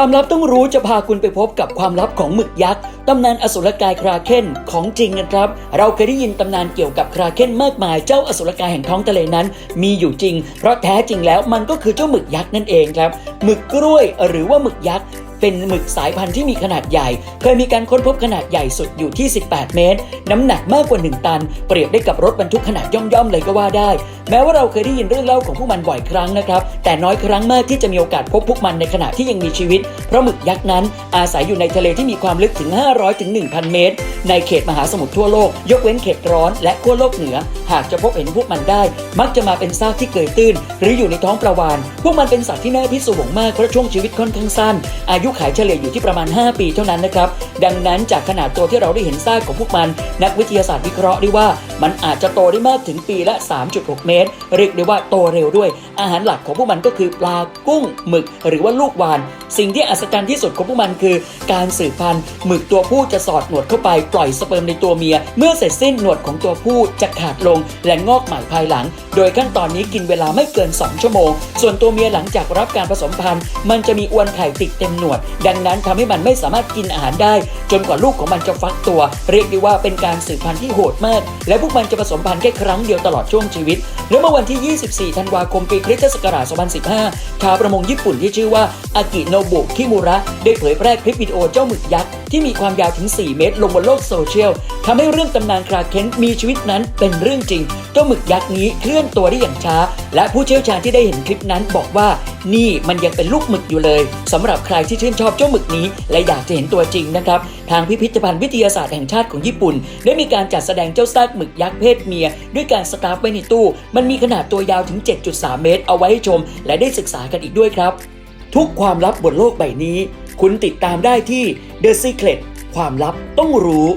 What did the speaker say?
ความลับต้องรู้จะพาคุณไปพบกับความลับของหมึกยักษ์ตำนานอสุรกายคราเคนของจริงนะครับ เราเคยได้ยินตำนานเกี่ยวกับคราเคนมากมาย เจ้าอสุรกายแห่งท้องทะเลนั้น มีอยู่จริง เพราะแท้จริงแล้วมันก็คือเจ้าหมึกยักษ์นั่นเองครับหมึกกล้วยหรือว่าหมึกยักษ์เป็นหมึกสายพันธุ์ที่มีขนาดใหญ่ เคยมีการค้นพบขนาดใหญ่สุดอยู่ที่ 18 เมตร น้ำหนักมากกว่า 1 ตัน เปรียบได้กับรถบรรทุกขนาดย่อมๆเลยก็ว่าได้ แม้ว่าเราเคยได้ยินเรื่องเล่าของพวกมันบ่อยครั้งนะครับ แต่น้อยครั้งมากที่จะมีโอกาสพบพวกมันในขณะที่ยังมีชีวิต เพราะหมึกยักษ์นั้นอาศัยอยู่ในทะเลที่มีความลึกถึง 500 ถึง 1,000 เมตร ในเขตมหาสมุทรทั่วโลก ยกเว้นเขตร้อนและขั้วโลกเหนือ หากจะพบเห็นพวกมันได้ มักจะมาเป็นซากที่เกยตื้น หรืออยู่ในท้องปลาวาน พวกมันเป็นสัตว์ที่น่าพิศวงมากเพราะช่วงชีวิตค่อนข้างสั้น อายุขัยเฉลี่ยอยู่ที่ประมาณ 5 ปีเท่านั้นนะครับ ดังนั้นจากขนาดตัวที่เราได้เห็นซากของพวกมัน นักวิทยาศาสตร์วิเคราะห์ได้ว่า มันอาจจะโตได้มากถึงปีละ 3.6 เมตรเรียกได้ว่าโตเร็วด้วย อาหารหลักของพวกมันก็คือปลากุ้งหมึก หรือว่าลูกวานสิ่งที่อัศจรรย์ที่สุดของพวกมันคือ การสืบพันธุ์หมึกตัวผู้จะสอดหนวดเข้าไปปล่อยสเปิร์มในตัวเมีย เมื่อเสร็จสิ้นหนวดของตัวผู้จะขาดลงและงอกใหม่ภายหลัง โดยขั้นตอนนี้กินเวลาไม่เกิน 2 ชั่วโมง ส่วนตัวเมียหลังจากรับการผสมพันธุ์ มันจะมีอวนไข่ติดเต็มหนวด ดังนั้นทำให้มันไม่สามารถกินอาหารได้ จนกว่าลูกของมันจะฟักตัว เรียกได้ว่าเป็นการสืบพันธุ์ที่โหดมาก และพวกมันจะผสมพันธุ์แค่ครั้งเดียวตลอดช่วงชีวิต และเมื่อวันที่ 24 ธันวาคมปีคริสตศักราช 2015 ชาวประมงญี่ปุ่นที่ชื่อว่าอากิโนโบุคิมูระได้เผยแพร่คลิปวิดีโอเจ้าหมึกยักษ์ที่มีความยาวถึง 4 เมตร ลงบนโลกโซเชียลทำให้เรื่องตำนานคราเคนมีชีวิตนั้นเป็นเรื่องจริง เจ้าหมึกยักษ์นี้เคลื่อนตัวได้อย่างช้า และผู้เชี่ยวชาญที่ได้เห็นคลิปนั้นบอกว่านี่มันยังเป็นลูกหมึกอยู่เลยสำหรับใครที่ชื่นชอบเจ้าหมึกนี้ และอยากจะเห็นตัวจริงนะครับทางพิพิธภัณฑ์วิทยาศาสตร์แห่งชาติของญี่ปุ่น ได้มีการจัดแสดงเจ้าซากหมึกยักษ์เพศเมีย ด้วยการสตาร์ฟไว้ในตู้ มันมีขนาดตัวยาวถึง 7.3 เมตร เอาไว้ให้ชม และได้ศึกษากันอีกด้วยครับ ทุกความลับบนโลกใบนี้ คุณติดตามได้ที่ The Secret ความลับต้องรู้